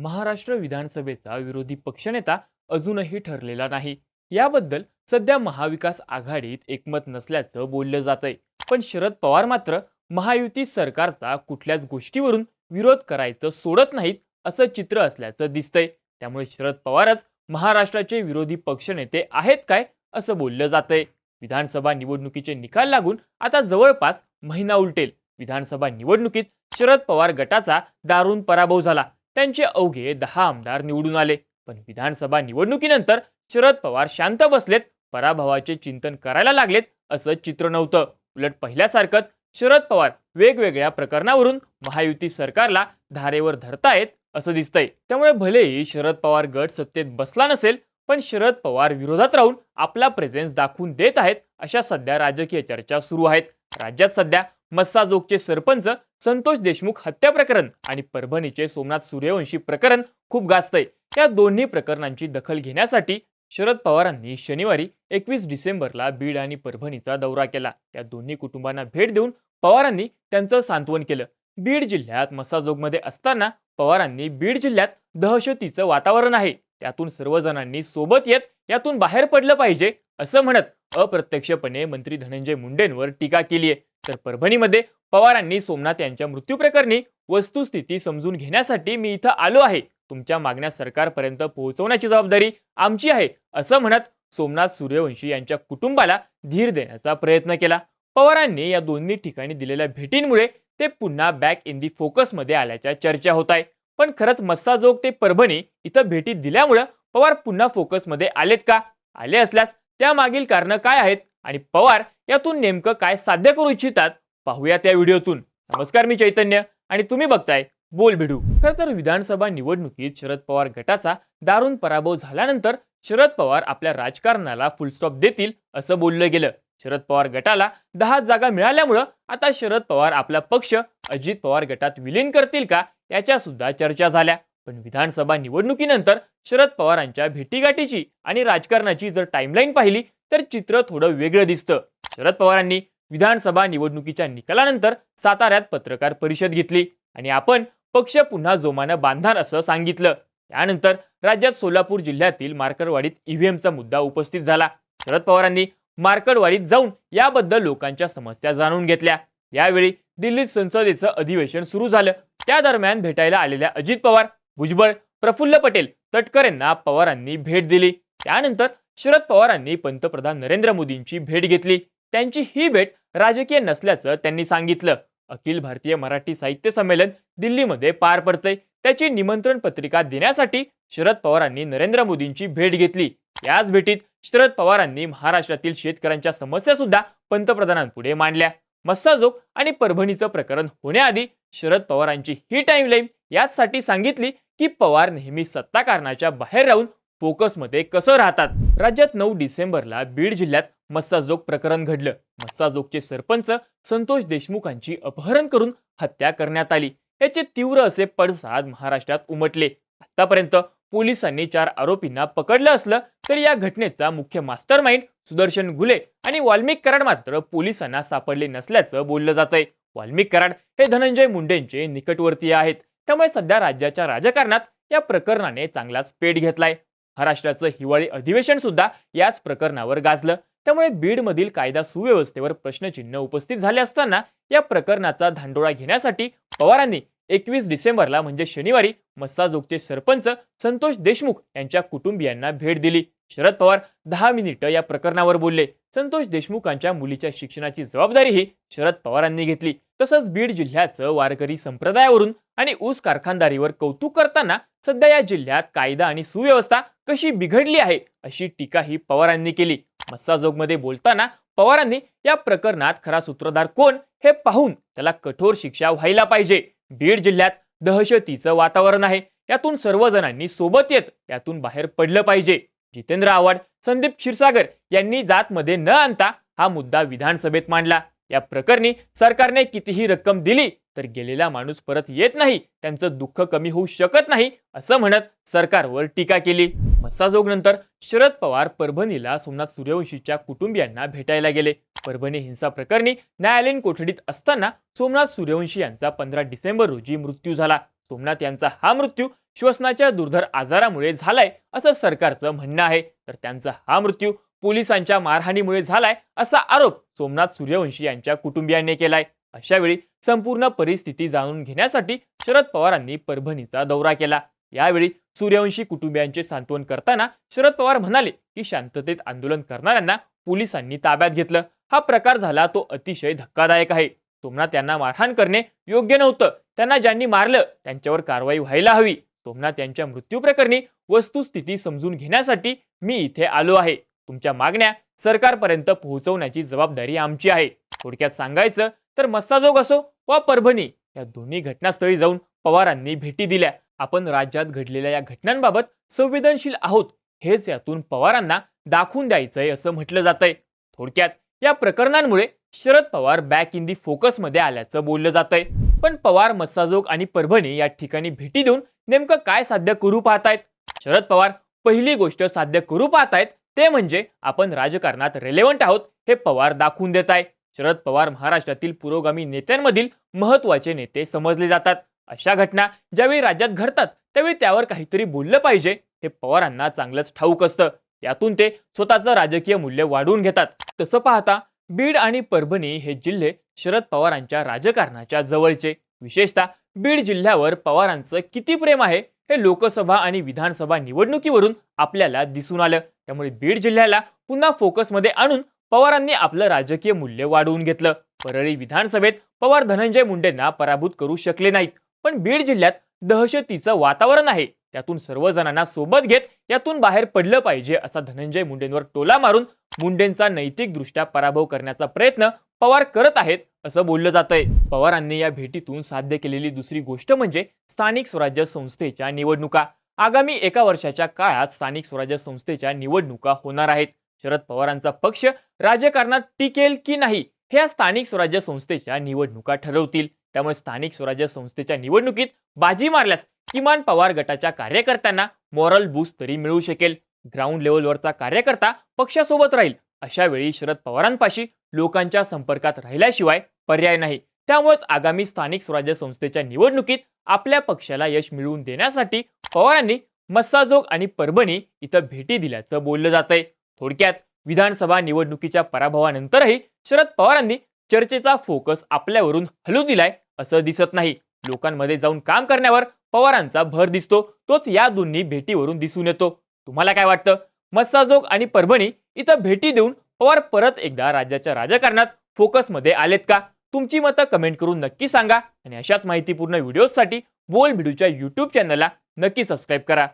महाराष्ट्र विधानसभेचा विरोधी पक्षनेता अजूनही ठरलेला नाही. याबद्दल सध्या महाविकास आघाडीत एकमत नसल्याचं बोललं जातंय. पण शरद पवार मात्र महायुती सरकारचा कुठल्याच गोष्टीवरून विरोध करायचं सोडत नाहीत असं चित्र असल्याचं दिसतंय. त्यामुळे शरद पवारच महाराष्ट्राचे विरोधी पक्षनेते आहेत काय असं बोललं जातंय. विधानसभा निवडणुकीचे निकाल लागून आता जवळपास महिना उलटेल. विधानसभा निवडणुकीत शरद पवार गटाचा दारुण पराभव झाला. त्यांचे अवघे दहा आमदार निवडून आले. पण विधानसभा निवडणुकीनंतर शरद पवार शांत बसलेत पराभवाचे चिंतन करायला लागलेत असं चित्र नव्हतं. उलट पहिल्यासारखंच शरद पवार वेगवेगळ्या प्रकरणावरून महायुती सरकारला धारेवर धरतायत असं दिसतंय. त्यामुळे भलेही शरद पवार गट सत्तेत बसला नसेल पण शरद पवार विरोधात राहून आपला प्रेझेन्स दाखवून देत आहेत अशा सध्या राजकीय चर्चा सुरू आहेत. राज्यात सध्या मस्साजोगचे सरपंच संतोष देशमुख हत्या प्रकरण आणि परभणीचे सोमनाथ सूर्यवंशी प्रकरण खूप गाजतंय. या दोन्ही प्रकरणांची दखल घेण्यासाठी शरद पवारांनी शनिवारी एकवीस डिसेंबरला बीड आणि परभणीचा दौरा केला. त्या दोन्ही कुटुंबांना भेट देऊन पवारांनी त्यांचं सांत्वन केलं. बीड जिल्ह्यात मस्साजोगमध्ये असताना पवारांनी बीड जिल्ह्यात दहशतीचं वातावरण आहे. त्यातून सर्वजणांनी सोबत येत यातून बाहेर पडलं पाहिजे असं म्हणत अप्रत्यक्षपणे मंत्री धनंजय मुंडेंवर टीका केली आहे तर परभणीमध्ये पवारांनी सोमनाथ यांच्या मृत्यूप्रकरणी वस्तुस्थिती समजून घेण्यासाठी मी इथं आलो आहे. तुमच्या मागण्या सरकारपर्यंत पोहोचवण्याची जबाबदारी आमची आहे असं म्हणत सोमनाथ सूर्यवंशी यांच्या कुटुंबाला धीर देण्याचा प्रयत्न केला. पवारांनी या दोन्ही ठिकाणी दिलेल्या भेटींमुळे ते पुन्हा बॅक इन दी फोकसमध्ये आल्याच्या चर्चा होत आहे. पण खरंच मस्साजोग ते परभणी इथं भेटी दिल्यामुळं पवार पुन्हा फोकसमध्ये आलेत का? आले असल्यास त्यामागील कारणं काय आहेत? आणि पवार यातून नेमकं काय साध्य करू इच्छितात पाहूया त्या व्हिडिओतून. नमस्कार मी चैतन्य आणि तुम्ही बघताय बोल भिडू. खर तर विधानसभा निवडणुकीत शरद पवार गटाचा दारुण पराभव झाल्यानंतर शरद पवार आपल्या राजकारणाला फुलस्टॉप देतील असं बोललं गेलं. शरद पवार गटाला दहा जागा मिळाल्यामुळं आता शरद पवार आपला पक्ष अजित पवार गटात विलीन करतील का याच्या सुद्धा चर्चा झाल्या. पण विधानसभा निवडणुकीनंतर शरद पवारांच्या भेटीगाठीची आणि राजकारणाची जर टाईमलाईन पाहिली तर चित्र थोडं वेगळं दिसतं. शरद पवारांनी विधानसभा निवडणुकीच्या निकालानंतर साताऱ्यात पत्रकार परिषद घेतली आणि आपण पक्ष पुन्हा जोमानं बांधणार असं सांगितलं. त्यानंतर राज्यात सोलापूर जिल्ह्यातील मार्कडवाडीत ईव्हीएमचा मुद्दा उपस्थित झाला. शरद पवारांनी मार्कडवाडीत जाऊन याबद्दल लोकांच्या समस्या जाणून घेतल्या. यावेळी दिल्लीत संसदेचं अधिवेशन सुरू झालं. त्या दरम्यान भेटायला आलेल्या अजित पवार भुजबळ प्रफुल्ल पटेल तटकरेंना पवारांनी भेट दिली. त्यानंतर शरद पवारांनी पंतप्रधान नरेंद्र मोदींची भेट घेतली. त्यांची ही भेट राजकीय नसल्याचं त्यांनी सांगितलं. अखिल भारतीय मराठी साहित्य संमेलन दिल्लीमध्ये पार पडतंय. त्याची निमंत्रण पत्रिका देण्यासाठी शरद पवारांनी नरेंद्र मोदींची भेट घेतली. याच भेटीत शरद पवारांनी महाराष्ट्रातील शेतकऱ्यांच्या समस्या सुद्धा पंतप्रधानांपुढे मांडल्या. मस्साजोग आणि परभणीचं प्रकरण होण्याआधी शरद पवारांची ही टाईमलाईन याचसाठी सांगितली की पवार नेहमी सत्ताकारणाच्या बाहेर राहून फोकसमध्ये कसं राहतात. राज्यात नऊ डिसेंबरला बीड जिल्ह्यात मस्साजोग प्रकरण घडलं. मस्साजोगचे सरपंच संतोष देशमुखांची अपहरण करून हत्या करण्यात आली. याचे तीव्र असे पडसाद महाराष्ट्रात उमटले. आतापर्यंत पोलिसांनी चार आरोपींना पकडलं असलं तरी या घटनेचा मुख्य मास्टर माइंड सुदर्शन गुले आणि वाल्मिक कराड मात्र पोलिसांना सापडले नसल्याचं बोललं जात आहे वाल्मिक कराड हे धनंजय मुंडेंचे निकटवर्तीय आहेत. त्यामुळे सध्या राज्याच्या राजकारणात या प्रकरणाने चांगलाच पेट घेतलाय. महाराष्ट्राचं हिवाळी अधिवेशन सुद्धा याच प्रकरणावर गाजलं. त्यामुळे बीडमधील कायदा सुव्यवस्थेवर प्रश्नचिन्ह उपस्थित झाले असताना या प्रकरणाचा धांडोळा घेण्यासाठी पवारांनी एकवीस डिसेंबरला म्हणजे शनिवारी मस्साजोगचे सरपंच संतोष देशमुख यांच्या कुटुंबियांना भेट दिली. शरद पवार दहा मिनिटं या प्रकरणावर बोलले. संतोष देशमुखांच्या मुलीच्या शिक्षणाची जबाबदारीही शरद पवारांनी घेतली. तसंच बीड जिल्ह्याचं वारकरी संप्रदायावरून आणि ऊस कारखानदारीवर कौतुक करताना सध्या या जिल्ह्यात कायदा आणि सुव्यवस्था कशी बिघडली आहे अशी टीकाही पवारांनी केली. मस्साजोगमध्ये बोलताना पवारांनी या प्रकरणात खरा सूत्रधार कोण हे पाहून त्याला कठोर शिक्षा व्हायला पाहिजे. बीड जिल्ह्यात दहशतीचं वातावरण आहे. यातून सर्वजणांनी सोबत येत त्यातून बाहेर पडलं पाहिजे. जितेंद्र आव्हाड संदीप क्षीरसागर यांनी जातमध्ये न आणता हा मुद्दा विधानसभेत मांडला. या प्रकरणी सरकारने कितीही रक्कम दिली तर गेलेला माणूस परत येत नाही त्यांचं दुःख कमी होऊ शकत नाही असं म्हणत सरकारवर टीका केली. मस्साजोगनंतर शरद पवार परभणीला सोमनाथ सूर्यवंशीच्या कुटुंबियांना भेटायला गेले. परभणी हिंसा प्रकरणी न्यायालयीन कोठडीत असताना सोमनाथ सूर्यवंशी यांचा पंधरा डिसेंबर रोजी मृत्यू झाला. सोमनाथ यांचा हा मृत्यू श्वसनाच्या दुर्धर आजारामुळे झालाय असं सरकारचं म्हणणं आहे. तर त्यांचा हा मृत्यू पोलिसांच्या मारहाणीमुळे झालाय असा आरोप सोमनाथ सूर्यवंशी यांच्या कुटुंबियांनी केलाय. अशावेळी संपूर्ण परिस्थिती जाणून घेण्यासाठी शरद पवारांनी परभणीचा दौरा केला. यावेळी सूर्यवंशी कुटुंबियांचे सांत्वन करताना शरद पवार म्हणाले की शांततेत आंदोलन करणाऱ्यांना पोलिसांनी ताब्यात घेतलं. हा प्रकार झाला तो अतिशय धक्कादायक आहे. सोमनाथ यांना मारहाण करणे योग्य नव्हतं. त्यांना ज्यांनी मारलं त्यांच्यावर कारवाई व्हायला हवी. सोमनाथ यांच्या मृत्यूप्रकरणी वस्तुस्थिती समजून घेण्यासाठी मी इथे आलो आहे. तुमच्या मागण्या सरकारपर्यंत पोहोचवण्याची जबाबदारी आमची आहे. थोडक्यात सांगायचं तर मस्साजोग असो वा परभणी या दोन्ही घटनास्थळी जाऊन पवारांनी भेटी दिल्या. आपण राज्यात घडलेल्या या घटनांबाबत संवेदनशील आहोत. हेच यातून पवारांना दाखवून द्यायचंय असं म्हटलं जातंय. थोडक्यात या प्रकरणांमुळे Sharad Pawar back in the फोकसमध्ये आल्याचं बोललं जातंय. पण पवार मस्साजोग आणि परभणी या ठिकाणी भेटी देऊन नेमकं काय साध्य करू पाहतायत? शरद पवार पहिली गोष्ट साध्य करू पाहतायत ते म्हणजे आपण राजकारणात रेलेव्हंट आहोत हे पवार दाखवून देत आहे शरद पवार महाराष्ट्रातील पुरोगामी नेत्यांमधील महत्त्वाचे नेते समजले जातात. अशा घटना ज्यावेळी राज्यात घडतात त्यावेळी त्यावर काहीतरी बोललं पाहिजे हे पवारांना चांगलंच ठाऊक असतं. यातून ते स्वतःचं राजकीय मूल्य वाढवून घेतात. तसं पाहता बीड आणि परभणी हे जिल्हे शरद पवारांच्या राजकारणाच्या जवळचे. विशेषतः बीड जिल्ह्यावर पवारांचं किती प्रेम आहे हे लोकसभा आणि विधानसभा निवडणुकीवरून आपल्याला दिसून आलं. त्यामुळे बीड जिल्ह्याला पुन्हा फोकसमध्ये आणून पवारांनी आपलं राजकीय मूल्य वाढवून घेतलं. परळी विधानसभेत पवार धनंजय मुंडेंना पराभूत करू शकले नाहीत. पण बीड जिल्ह्यात दहशतीचं वातावरण आहे. त्यातून सर्वजणांना सोबत घेत यातून बाहेर पडलं पाहिजे असा धनंजय मुंडेंवर टोला मारून मुंडेंचा नैतिकदृष्ट्या पराभव करण्याचा प्रयत्न पवार करत आहेत असं बोललं जातंय. पवारांनी या भेटीतून साध्य केलेली दुसरी गोष्ट म्हणजे स्थानिक स्वराज्य संस्थेच्या निवडणुका. आगामी एका वर्षाच्या काळात स्थानिक स्वराज्य संस्थेच्या निवडणुका होणार आहेत. शरद पवारांचा पक्ष राजकारणात टिकेल की नाही हे या स्थानिक स्वराज्य संस्थेच्या निवडणुका ठरवतील. त्यामुळे स्थानिक स्वराज्य संस्थेच्या निवडणुकीत बाजी मारल्यास किमान पवार गटाच्या कार्यकर्त्यांना मॉरल बूस्ट तरी मिळू शकेल. ग्राउंड लेवलवरचा कार्यकर्ता पक्षासोबत राहील. अशा वेळी शरद पवारांपाशी लोकांच्या संपर्कात राहिल्याशिवाय पर्याय नाही. त्यामुळेच आगामी स्थानिक स्वराज्य संस्थेच्या निवडणुकीत आपल्या पक्षाला यश मिळवून देण्यासाठी पवारांनी मस्साजोग आणि परभणी इथं भेटी दिल्याचं बोललं जातंय. थोडक्यात विधानसभा निवडणुकीच्या पराभवानंतरही शरद पवारांनी चर्चेचा फोकस आपल्यावरून हलू दिलाय असं दिसत नाही. लोकांमध्ये जाऊन काम करण्यावर पवारांचा भर दिसतो तोच या दोन्ही भेटीवरून दिसून येतो. तुम्हाला काय वाटतं? मस्साजोग आणि परभणी इथं भेटी देऊन पवार परत एकदा राज्याच्या राजकारणात फोकसमध्ये आलेत का? तुमची मतं कमेंट करून नक्की सांगा आणि अशाच माहितीपूर्ण व्हिडिओजसाठी बोल भिडूच्या यूट्यूब चॅनलला नक्की सबस्क्राईब करा.